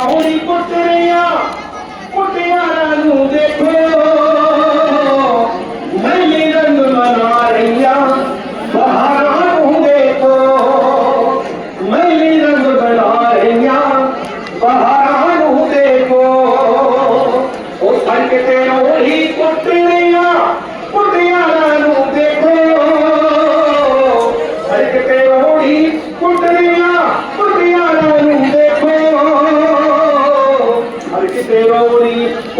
ਕਿਉਂ ਨਹੀਂ ਪੁੱਟ ਰਿਆਂ ਮੁਟਿਆਰਾਂ ਨੂੰ ਦੇਖੋ। ਰੋਣੀ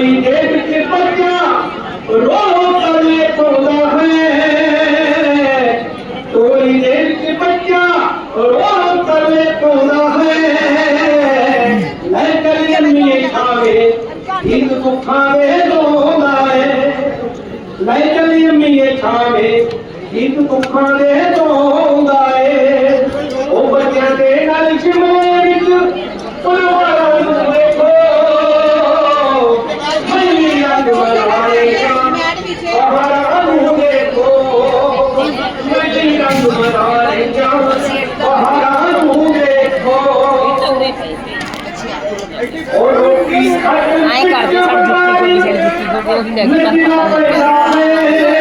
कोई देख के बच्चा रो कर सोता है। कोई देख के बच्चा रो कर सोता है। लेकर अम्मी खावे, हिंद को खावे रोना है लेकर अम्मी खावे, हिंद को खावे रोना है ਐਂ ਕਰਦੇ ਸਾਡੀ ਜੁੱਤੀ ਖੋਲੀ ਸਾਡੀ ਜੁੱਤੀ ਖੋਲੀ ਉਹਦੀ ਲੈ ਕੇ ਕਰ ਪਤਾ ਲੱਗਿਆ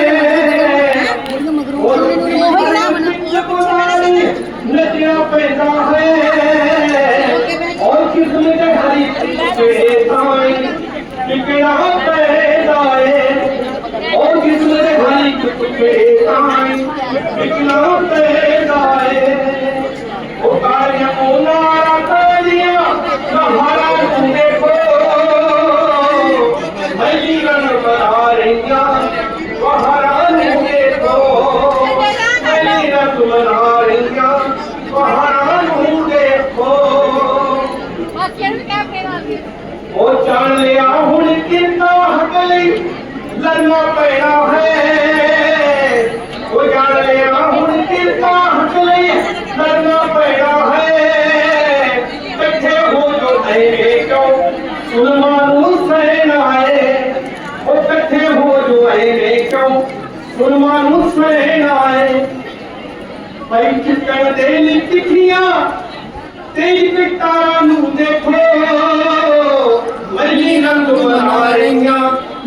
जिनका हकली लड़ना पैना है। वो जान ले राहुल जिनका हकली लड़ना पैना है। इकट्ठे हो जो आएँगे क्यों सुलमान हुसैन आए। वो इकट्ठे हो जो आएँगे क्यों सुलमान हुसैन आए। परीक्षित कर दे लिखिया तेरी पिटारा नू देखो। मरली नंद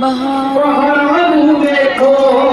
बहार देखो